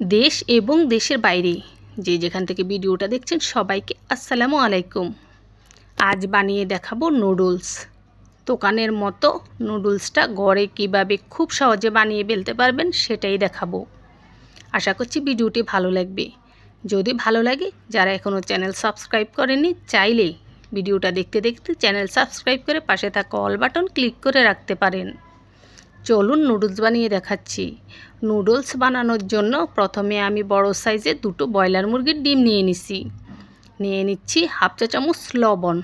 দেশ এবং দেশের বাইরে। যে যেখান থেকে ভিডিওটা দেখছেন, সবাইকে আসসালামু আলাইকুম। আজ বানিয়ে দেখাবো নুডলস। দোকানের মতো নুডলসটা ঘরে কীভাবে খুব সহজে বানিয়ে ফেলতে পারবেন, সেটাই দেখাবো। আশা করছি ভিডিওটি ভালো লাগবে। যদি ভালো লাগে, যারা এখনও চ্যানেল সাবস্ক্রাইব করেনি চাইলে ভিডিওটা দেখতে দেখতে চ্যানেল সাবস্ক্রাইব করে পাশে থাকা অল বাটন ক্লিক করে রাখতে পারেন। চলুন নুডলস বানিয়ে দেখাচ্ছি। নুডলস বানানোর জন্য প্রথমে আমি বড় সাইজে দুটো ব্রয়লার মুরগির ডিম নিয়ে নিছি। নিয়ে নিচ্ছি হাফ চা চামচ লবণ।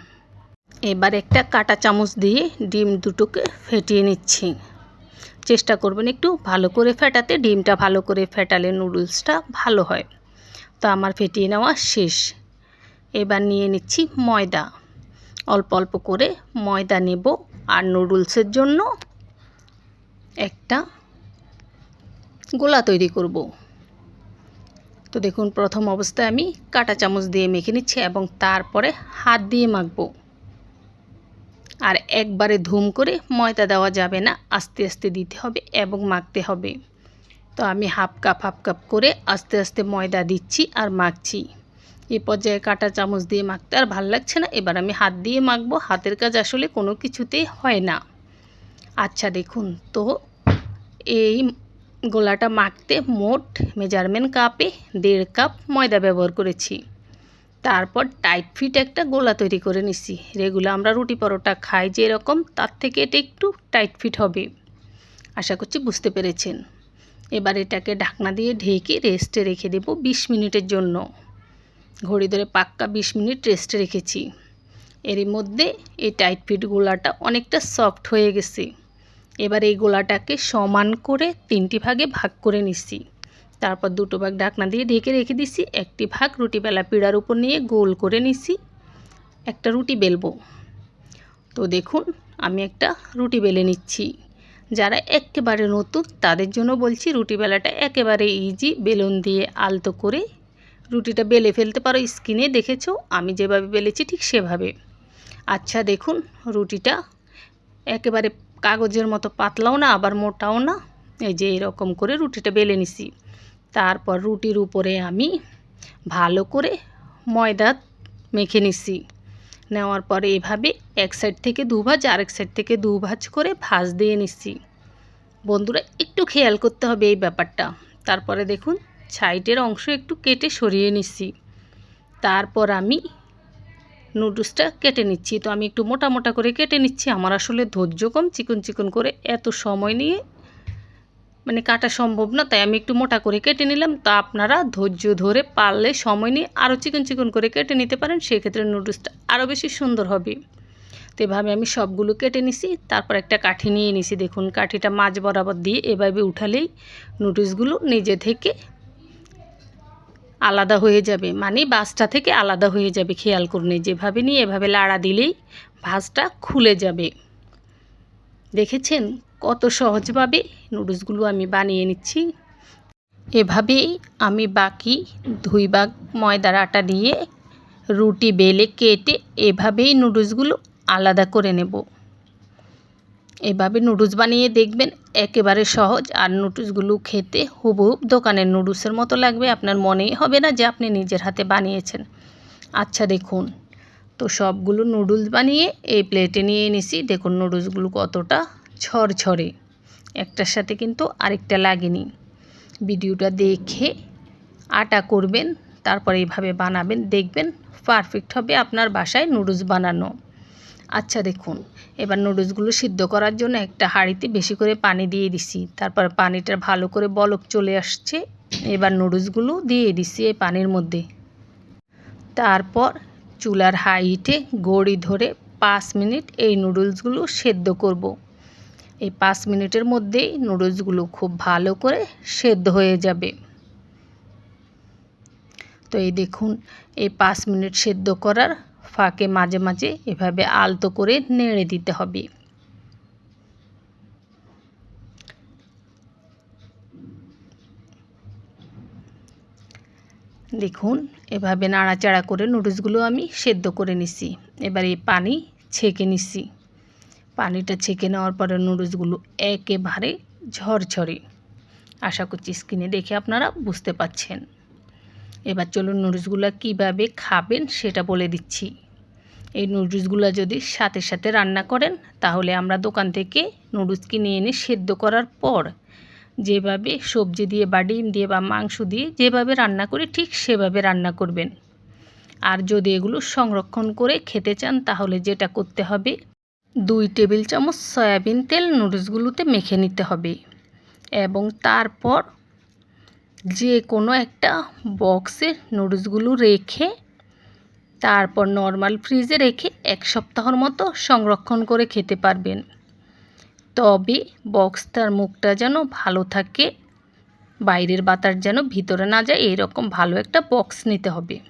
এবার একটা কাটা চামচ দিয়ে ডিম দুটোকে ফেটিয়ে নিচ্ছি। চেষ্টা করবেন একটু ভালো করে ফেটাতে, ডিমটা ভালো করে ফেটালে নুডলসটা ভালো হয়। তো আমার ফেটিয়ে নেওয়া শেষ। এবার নিয়ে নিচ্ছি ময়দা। অল্প অল্প করে ময়দা নেব। আর নুডলসের জন্য একটা গোলা তৈরি করব। তো দেখুন, প্রথম অবস্থায় আমি কাটা চামচ দিয়ে মেখে নিচ্ছি এবং তারপরে হাত দিয়ে মাখবো। আর একবারে ধুম করে ময়দা দেওয়া যাবে না, আস্তে আস্তে দিতে হবে এবং মাখতে হবে। তো আমি হাফ কাপ হাফ কাপ করে আস্তে আস্তে ময়দা দিচ্ছি আর মাখছি। এই পর্যায়ে কাটা চামচ দিয়ে মাখতে আর ভালো লাগছে না, এবার আমি হাত দিয়ে মাখবো। হাতের কাজ আসলে কোনো কিছুতেই হয় না। আচ্ছা দেখুন তো, এই গোলাটা মাখতে মোট মেজারমেন্ট কাপে দেড় কাপ ময়দা ব্যবহার করেছি। তারপর টাইট ফিট একটা গোলা তৈরি করে নিছি। রেগুলার আমরা রুটি পরোটা খাই যেরকম, তার থেকে এটা একটু টাইট ফিট হবে। আশা করছি বুঝতে পেরেছেন। এবার এটাকে ঢাকনা দিয়ে ঢেকে রেস্টে রেখে দেব বিশ মিনিটের জন্য। ঘড়ি ধরে পাক্কা বিশ মিনিট রেস্টে রেখেছি। এরই মধ্যে এই টাইট ফিট গোলাটা অনেকটা সফট হয়ে গেছে। এবার এই গোলাটাকে সমান করে তিনটি ভাগে ভাগ করে নিচ্ছি। তারপর দুটো ভাগ ডাকনা দিয়ে ঢেকে রেখে দিছি একটি ভাগ রুটি বেলা পিড়ার উপর নিয়ে গোল করে নিছি একটা রুটি বেলবো। তো দেখুন, আমি একটা রুটি বেলে নিচ্ছি। যারা একেবারে নতুন, তাদের জন্য বলছি রুটি বেলাটা একেবারে ইজি বেলুন দিয়ে আলতো করে রুটিটা বেলে ফেলতে পারো স্কিনে, দেখেছ? আমি যেভাবে বেলেছি ঠিক সেভাবে। আচ্ছা দেখুন, রুটিটা একেবারে কাগজের মতো পাতলাও না, আবার মোটাও না। এই যে এরকম করে রুটিটা বেলে নিছি। তারপর রুটির উপরে আমি ভালো করে ময়দা মেখে নিছি। নেওয়ার পরে এভাবে এক সাইড থেকে দু ভাজ আরেক সাইড থেকে দু ভাজ করে ভাজ দিয়ে নিচ্ছি বন্ধুরা, একটু খেয়াল করতে হবে এই ব্যাপারটা। তারপরে দেখুন সাইডের অংশ একটু কেটে সরিয়ে নিচ্ছি তারপর আমি নুডলসটা কেটে নিচ্ছি। তো আমি একটু মোটা মোটা করে কেটে নিচ্ছি। আমার আসলে ধৈর্য কম, চিকন চিকন করে এত সময় নিয়ে মানে কাটা সম্ভব না, তাই আমি একটু মোটা করে কেটে নিলাম। তা আপনারা ধৈর্য ধরে পারলে সময় নিয়ে আরও চিকন চিকন করে কেটে নিতে পারেন, সেক্ষেত্রে নুডলসটা আরও বেশি সুন্দর হবে। তো এভাবে আমি সবগুলো কেটে নিছি, তারপর একটা কাঠি নিয়ে নিছি। দেখুন, কাঠিটা মাছ বরাবর দিয়ে এভাবে উঠালেই নুডলসগুলো নিজে থেকে আলাদা হয়ে যাবে। মানে বাসটা থেকে আলাদা হয়ে যাবে খেয়াল করুন যেভাবে নিয়ে এভাবে লাড়া দিলেই ভাজটা খুলে যাবে। দেখেছেন কত সহজভাবে নুডলসগুলো আমি বানিয়ে নিচ্ছি। এভাবেই আমি বাকি দুই ভাগ ময়দার আটা দিয়ে রুটি বেলে কেটে এভাবেই নুডলসগুলো আলাদা করে নেব। এভাবে নুডলস বানিয়ে দেখবেন একেবারে সহজ। আর নুডলসগুলো খেতে হুবহুব দোকানের নুডলসের মতো লাগবে। আপনার মনেই হবে না যে আপনি নিজের হাতে বানিয়েছেন। আচ্ছা দেখুন। তো সবগুলো নুডলস বানিয়ে এই প্লেটে নিয়ে নিছি। দেখুন নুডলসগুলো কতটা ঝরঝরে। একটার সাথে কিন্তু আরেকটা লাগেনি। ভিডিওটা দেখে আটা করবেন, তারপরে এইভাবে বানাবেন। দেখবেন পারফেক্ট হবে আপনার বাসায় নুডলস বানানো। আচ্ছা দেখুন। এবার নুডলসগুলো সিদ্ধ করার জন্য একটা হাঁড়িতে বেশি করে পানি দিয়ে দিছি। তারপর পানিটা ভালো করে বলক চলে আসছে। এবার নুডলসগুলো দিয়ে দিছি এই পানির মধ্যে। তারপর চুলার হাইটে গড়ি ধরে পাঁচ মিনিট এই নুডলসগুলো সেদ্ধ করব। এই পাঁচ মিনিটের মধ্যেই নুডলসগুলো খুব ভালো করে সেদ্ধ হয়ে যাবে। তো এই দেখুন, এই পাঁচ মিনিট সেদ্ধ করার ফাঁকে মাঝে মাঝে এভাবে আলতো করে নেড়ে দিতে হবে। দেখুন, এভাবে নাড়াচাড়া করে নুডলসগুলো আমি সেদ্ধ করে নিছি। এবার এই পানি ছেঁকে নিছি। পানিটা ছেঁকে নেওয়ার পরে নুডলসগুলো একেবারে ঝরঝরে। আশা করছি স্ক্রিনে দেখে আপনারা বুঝতে পাচ্ছেন এবার চলুন নুডলসগুলো কীভাবে খাবেন সেটা বলে দিচ্ছি। এই নুডলসগুলো যদি সাথে সাথে রান্না করেন, তাহলে আমরা দোকান থেকে নুডলস কিনে এনে সেদ্ধ করার পর, যেভাবে সবজি দিয়ে বা ডিম দিয়ে বা মাংস দিয়ে যেভাবে রান্না করি, ঠিক সেভাবে রান্না করবেন। আর যদি এগুলো সংরক্ষণ করে খেতে চান, তাহলে যেটা করতে হবে, দুই টেবিল চামচ সয়াবিন তেল নুডলসগুলোতে মেখে নিতে হবে। এবং তারপর যে কোনো একটা বক্সে নুডলসগুলো রেখে, তারপর নর্মাল ফ্রিজে রেখে এক সপ্তাহর মতো সংরক্ষণ করে খেতে পারবেন। তবে বক্সটার মুখটা যেন ভালো থাকে, বাইরের বাতাস যেন ভিতরে না যায়, এরকম ভালো একটা বক্স নিতে হবে।